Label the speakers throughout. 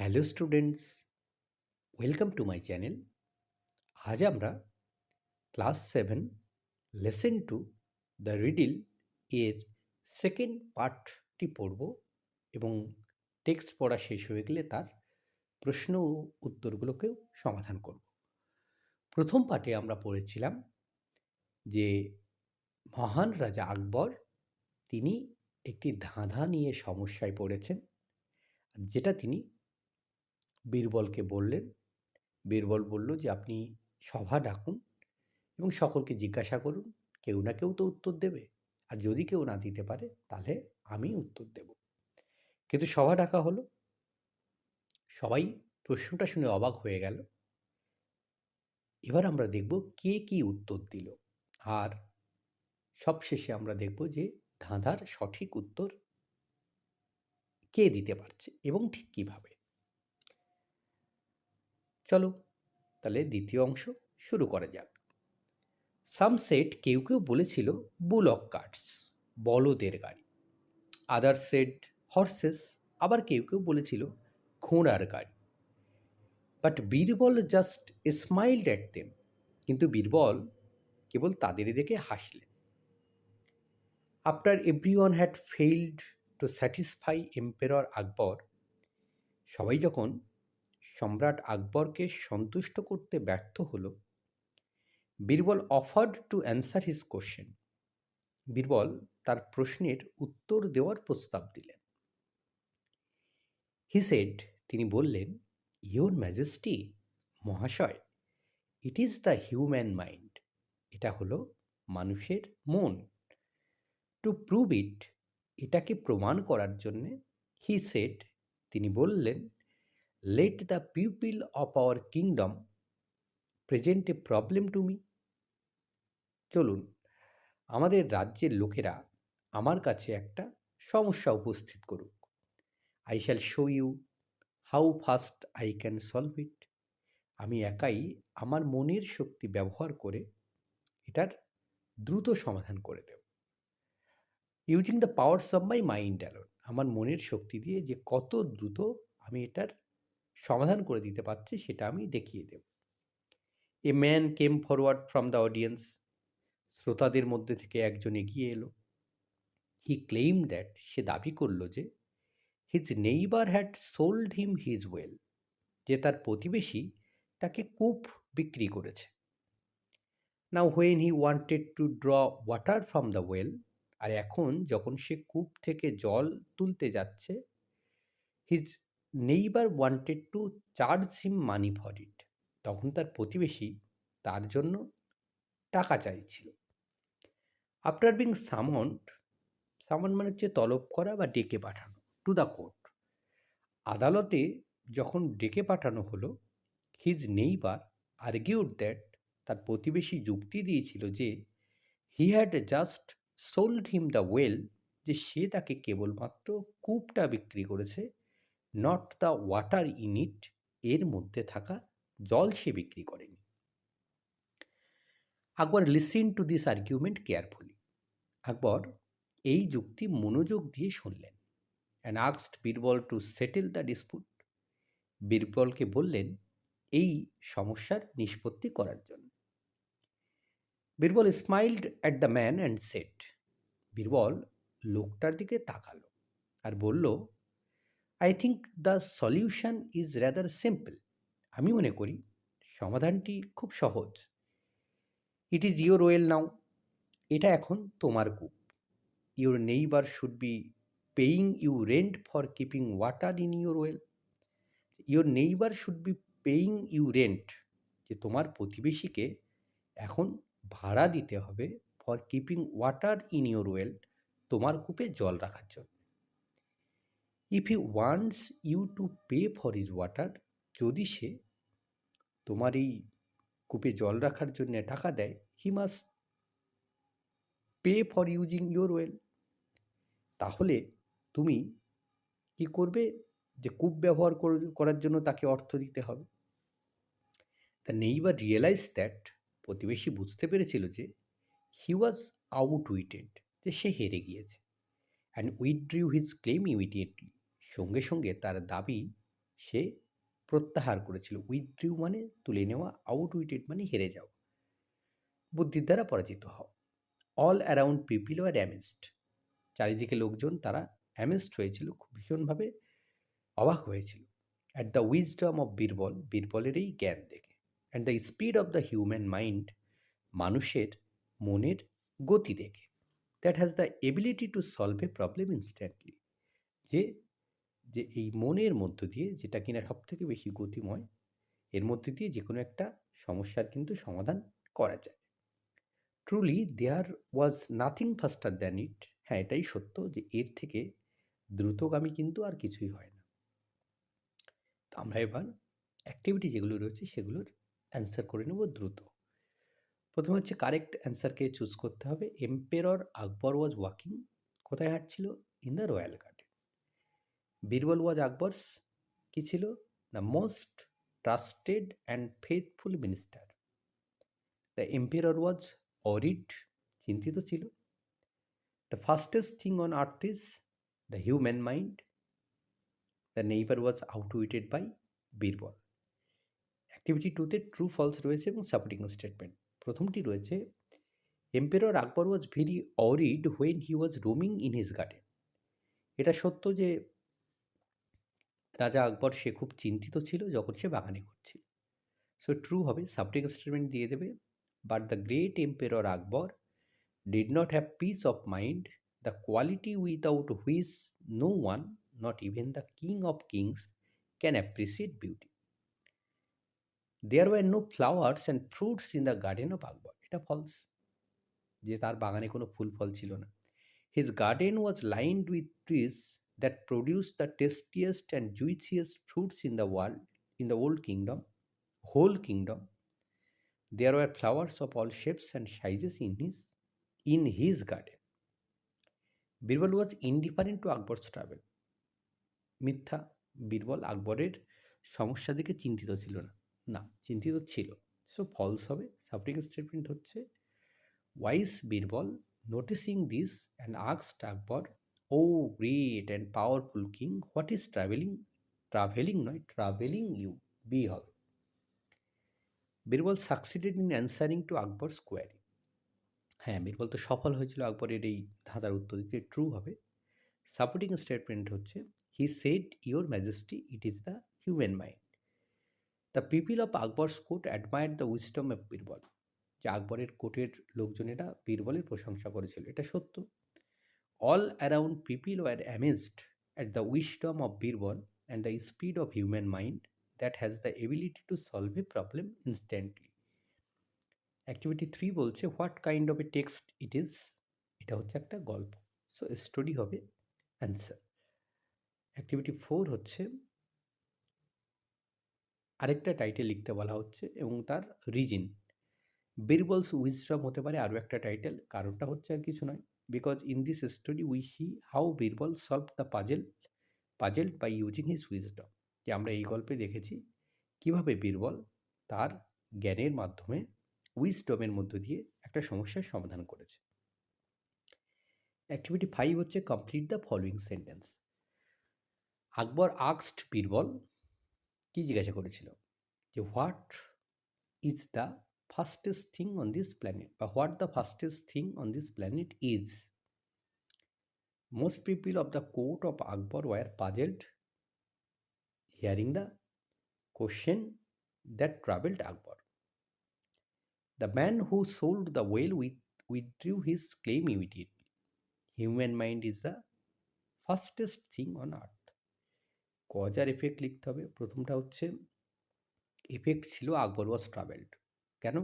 Speaker 1: Hello students, welcome to my channel. আজ আমরা class seven, lesson two, the riddle এর second পার্টটি পড়ব এবং টেক্সট পড়া শেষ হয়ে গেলে তার প্রশ্ন ও উত্তরগুলোকেও সমাধান করব। প্রথম পার্টে আমরা পড়েছিলাম যে মহান রাজা আকবর, তিনি একটি ধাঁধা নিয়ে সমস্যায় পড়েছেন, যেটা তিনি বীরবলকে বললেন। বীরবল বলল যে, আপনি সভা ডাকুন এবং সকলকে জিজ্ঞাসা করুন। কেউ না কেউ তো উত্তর দেবে। আর যদি কেউ না দিতে পারে, তাহলে আমি উত্তর দেব। কিন্তু সভা ডাকা হলো। সবাই প্রশ্নটা শুনে অবাক হয়ে গেল। এবার আমরা দেখব কে কি উত্তর দিল। আর সবশেষে আমরা দেখব যে ধাঁধার সঠিক উত্তর কে দিতে পারছে এবং ঠিক কীভাবে। চলো, তাহলে দ্বিতীয় অংশ শুরু করা যাক। সামসেট কেউ কেউ বলেছিল বুলক কার্টস বলদের গাড়ি। আদার সেট হর্সেস আবার কেউ কেউ বলেছিল ঘোড়ার গাড়ি। But Birbal just smiled at them কিন্তু বীরবল কেবল তাদের দেখে হাসলেন। After every one had failed to satisfy emperor Akbar সবাই যখন সম্রাট আকবরকে সন্তুষ্ট করতে ব্যর্থ হল। Birbal offered to answer his question Birbal তার প্রশ্নের উত্তর দেওয়ার প্রস্তাব দিলেন। হি সেড তিনি বললেন ইয়োর ম্যাজেস্টি মহাশয় it is the human mind এটা হলো মানুষের মন। টু প্রুভ ইট এটাকে প্রমাণ করার জন্যে হি সেট তিনি বললেন let the people of our kingdom present a problem to me চলুন, আমাদের রাজ্যের লোকেরা আমার কাছে একটা সমস্যা উপস্থিত করুক। I shall show you how fast I can solve it আমি একাই আমার মনের শক্তি ব্যবহার করে এটার দ্রুত সমাধান করে দেব। Using the powers of my mind alone আমার মনের শক্তি দিয়ে যে কত দ্রুত আমি এটার সমাধান করে দিতে পারছে, সেটা আমি দেখিয়ে দেব। A man came forward from the audience শ্রোতাদের মধ্যে থেকে একজন এগিয়ে এলো। হি ক্লেইম দ্যাট সে দাবি করল যে his neighbour had sold him his well যে তার প্রতিবেশী তাকে কূপ বিক্রি করেছে। Now when he wanted to draw water from the well আর এখন যখন সে কূপ থেকে জল তুলতে যাচ্ছে his neighbour wanted to charge him money for it. তখন তার প্রতিবেশী তার জন্য টাকা চাইছিল। আফটার বিং সামন্ড সামন মানে হচ্ছে তলব করা বা ডেকে পাঠানো, টু দ্য কোর্ট। আদালতে যখন ডেকে পাঠানো হলো, হিজ নেইবার আর্গিউড দ্যাট তার প্রতিবেশী যুক্তি দিয়েছিল যে he had just sold him the well, যে সে তাকে কেবলমাত্র কূপটা বিক্রি করেছে নট দ্য ওয়াটার ইনিট এর মধ্যে থাকা জল সে বিক্রি করেনি। Akbar listen to this argument carefully Akbar এই যুক্তি মনোযোগ দিয়ে শুনলেন। And আক্সড Birbal to settle the dispute বীরবলকে বললেন, এই সমস্যার নিষ্পত্তি করার জন্য। Birbal smiled at the man and said Birbal, লোকটার দিকে তাকালো। আর বলল I think the solution is rather simple আমি মনে করি সমাধানটি খুব সহজ। It is your well now এটা এখন তোমার কূপ your neighbour should be paying you rent for keeping water in your well your neighbour should be paying you rent যে তোমার প্রতিবেশীকে এখন ভাড়া দিতে হবে for keeping water in your well তোমার কূপে জল রাখার জন্য। If he wants you to pay for his water যদি সে তোমার এই কূপে জল রাখার জন্য টাকা দেয় he must pay for using your well তাহলে তুমি কি করবে? যে কূপ ব্যবহার করার জন্য তাকে অর্থ দিতে হবে। দ্য নেইবার রিয়েলাইজ দ্যাট প্রতিবেশী বুঝতে পেরেছিল যে হি ওয়াজ আউট উইটেড যে সে হেরে গিয়েছে। And withdrew his claim immediately সঙ্গে সঙ্গে তার দাবি সে প্রত্যাহার করেছিল। উইথড্রিউ মানে তুলে নেওয়া আউট উইটেড মানে হেরে যাওয়া। বুদ্ধির দ্বারা পরাজিত হও। All around people were amazed চারিদিকে লোকজন তারা অ্যামেজড হয়েছিল, খুব ভীষণভাবে অবাক হয়েছিল। At the wisdom of Birbal, বীরবলের এই জ্ঞান দেখে। And the speed of the human mind মানুষের মনের গতি দেখে। That has the ability to solve a problem instantly যে যে এই মনের মধ্য দিয়ে যেটা কিনা সব থেকে বেশি গতিময়, এর মধ্যে দিয়ে যে কোনো একটা সমস্যার কিন্তু সমাধান করা যায়। Truly there was nothing faster than it হ্যাঁ এটাই সত্য যে এর থেকে দ্রুতগামী কিন্তু আর কিছুই হয় না। তো আমরা এবার অ্যাক্টিভিটি যেগুলো রয়েছে সেগুলোর অ্যান্সার করে নেব দ্রুত। প্রথমে হচ্ছে কারেক্ট অ্যান্সারকে চুজ করতে হবে। এম্পেরর আকবর ওয়াজ ওয়াকিং কোথায় হাঁটছিল? In the royal garden Birbal was Akbar's, কী ছিল? The most trusted and faithful minister the emperor was worried চিন্তিত ছিল। The fastest thing on earth is the human mind the neighbour was outwitted by Birbal. Activity টুতে true false রয়েছে এবং supporting statement প্রথমটি রয়েছে emperor Akbar was very worried when he was roaming in his garden এটা সত্য যে রাজা আকবর সে খুব চিন্তিত ছিল যখন সে বাগানে ঘুরছিল। সো ট্রু হবে সাবটেক স্টেটমেন্ট দিয়ে দেবে but the great emperor Akbar did not have peace of mind the quality without which no one not even the king of kings can appreciate beauty there were no flowers and fruits in the garden of Akbar. এটা false যে তার বাগানে কোনো ফুল ফল ছিল না। His garden was lined with trees that produce the tastiest and juiciest fruits in the world in the old kingdom whole kingdom there were flowers of all shapes and sizes in his in his garden Birbal was indifferent to Akbar's trouble মিথ্যা বীরবল আকবরের সমস্যা দেখে চিন্তিত ছিল না। না, চিন্তিত ছিল। সো ফলস হবে সাবটিং স্টেটমেন্ট হচ্ছে wise Birbal noticing this and আক্সড Akbar O great and powerful king what is troubling troubling নয় ট্রাভেলিং ইউ বি হবে Birbal succeeded in answering to Akbar's query হ্যাঁ বীরবল তো সফল হয়েছিল আকবরের এই ধাঁধার উত্তর দিতে। ট্রু হবে। সাপোর্টিং স্টেটমেন্ট হচ্ছে he said your majesty it is the human mind the people of Akbar's court admire the wisdom of Birbal যে আকবরের কোর্টের লোকজনেরা বীরবলের প্রশংসা করেছিল। এটা সত্য। All around people were amazed at the wisdom of Birbal and the speed of human mind that has the ability to solve a problem instantly activity three বলছে what kind of a text it is এটা হচ্ছে একটা গল্প। So story হবে answer activity four হচ্ছে, আরেকটা title লিখতে বলা হচ্ছে এবং তার রিজিন বীরবলস উইজডম হতে পারে আরও একটা টাইটেল কারণটা হচ্ছে আর কিছু নয়। Because in this story we see how Birbal solve the puzzle puzzled by using his wisdom যে আমরা এই গল্পে দেখেছি কীভাবে বীরবল তার জ্ঞানের মাধ্যমে উইজডমের মধ্য দিয়ে একটা সমস্যার সমাধান করেছে। অ্যাক্টিভিটি ফাইভ হচ্ছে complete the following sentence Akbar আক্সড Birbal কী জিজ্ঞাসা করেছিল যে what is the fastest thing on this planet বা what the fastest thing on this planet is most people of the court of Akbar were puzzled hearing the question that troubled Akbar the man who sold the well with withdrew his claim immediately. Human mind is the fastest thing on earth. Cause R effect লিখতে হবে প্রথমটা হচ্ছে effect ছিল আকবর ওয়াজ travelled কেন?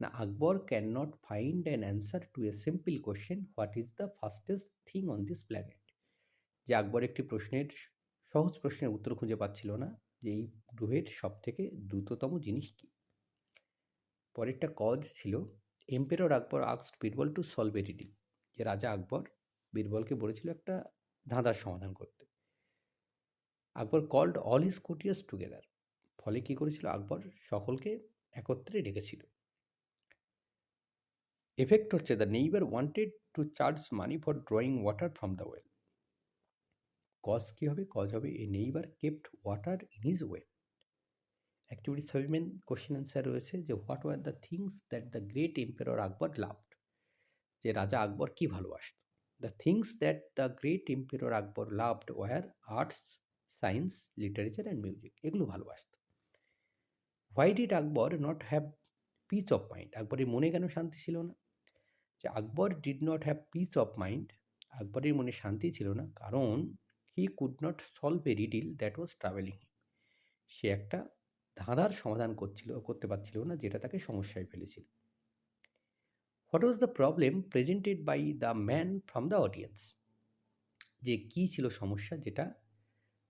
Speaker 1: না, Akbar can not find an answer to a simple question what is the fastest thing on this planet যে আকবর একটি প্রশ্নের সহজ প্রশ্নের উত্তর খুঁজে পাচ্ছিল না, যে এই গ্রহের সব থেকে দ্রুততম জিনিস কী? পরেরটা কজ ছিল এম্পেরর আকবর আক্সড বীরবল টু সলভ এ যে রাজা আকবর বীরবলকে বলেছিল একটা ধাঁধার সমাধান করতে। Akbar called all his courtiers together ফলে কী করেছিল? আকবর সকলকে একত্রে ডেকেছিল। এফেক্ট হচ্ছে the neighbour wanted to charge money for drawing water from the well cause কী হবে? কজ হবে a neighbour kept water in his well activity seven question answer রয়েছে যে what were the things that the great emperor Akbar loved যে রাজা আকবর কী ভালোবাসত? The things that the great emperor Akbar loved were arts science literature and music এগুলো ভালোবাসত। Why did Akbar not have peace of mind আকবরের মনে কেন শান্তি ছিল না? যে Akbar did not have peace of mind আকবরের মনে শান্তি ছিল না, কারণ he could not solve a riddle that was troubling সে একটা ধাঁধার সমাধান করছিল, করতে পারছিল না, যেটা তাকে সমস্যায় ফেলেছিল। What was the problem presented by the man from the audience যে কী ছিল সমস্যা, যেটা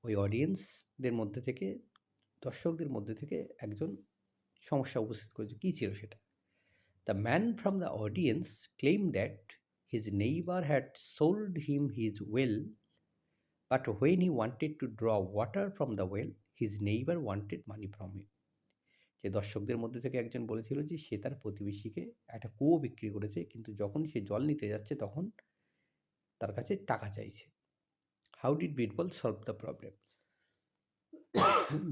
Speaker 1: ওই অডিয়েন্সদের মধ্যে থেকে দর্শকদের মধ্যে থেকে একজন সমস্যা উপস্থিত করেছে। কী ছিল সেটা? The man from the audience claim that his neighbour had sold him his well but when he wanted to draw water from the well his neighbour wanted money from him যে দর্শকদের মধ্যে থেকে একজন বলেছিল যে সে তার প্রতিবেশীকে একটা কুয়ো বিক্রি করেছে, কিন্তু যখন সে জল নিতে যাচ্ছে তখন তার কাছে টাকা চাইছে। How did Birbal solve the problem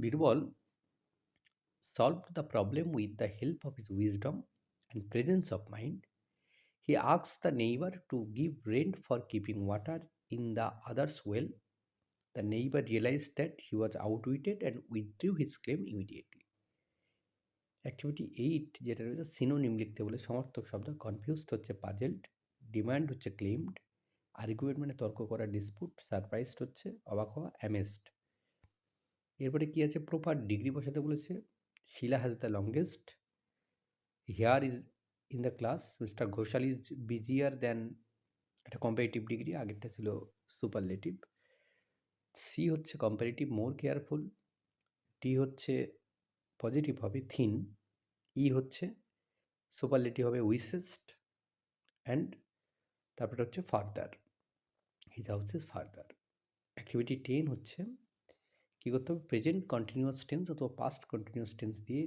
Speaker 1: Birbal solved the problem with the help of his wisdom and presence of mind. He asked the neighbor to give rent for keeping water in the other's well. The neighbor realized that he was outwitted and withdrew his claim immediately. Activity eight যেটা রয়েছে synonym লিখতে বলে সমর্থক শব্দ confused হচ্ছে puzzled demand হচ্ছে claimed argument মানে তর্ক করা ডিসপুট সারপ্রাইজড হচ্ছে অবাক হওয়া অ্যামেজড এরপরে কি আছে? প্রপার ডিগ্রি বসাতে বলেছে। Sheela has the longest hair is in the class mister Ghosal is busier than একটা কম্পারেটিভ ডিগ্রি আগেরটা ছিল সুপারলেটিভ সি হচ্ছে কম্পারেটিভ মোর কেয়ারফুল ডি হচ্ছে পজিটিভ হবে থিন ই হচ্ছে সুপারলেটিভ হবে উইসেস্ট অ্যান্ড তারপরে হচ্ছে further his house is further activity ten হচ্ছে কী করতে হবে? প্রেজেন্ট কন্টিনিউয়াস টেন্স অথবা পাস্ট কন্টিনিউয়াস টেন্স দিয়ে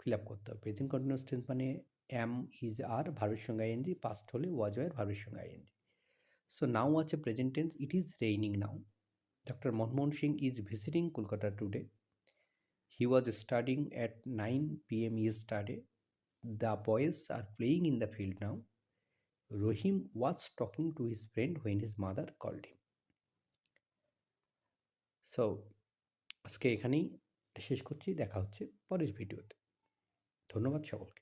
Speaker 1: ফিল আপ করতে হবে। প্রেজেন্ট কন্টিনিউয়াস টেন্স মানে এম ইজ আর ভার্বের সঙ্গে আইএনজি পাস্ট হলে ওয়াজ ওয়ার ভার্বের সঙ্গে আইএনজি সো নাও আছে present tense it is raining now doctor Manmohan Singh is visiting Kolkata today he was studying at nine P M yesterday the boys are playing in the field now Rahim was talking to his friend when his mother called him so আজকে এখানেই শেষ করছি দেখা হচ্ছে পরের ভিডিওতে। ধন্যবাদ সকলকে।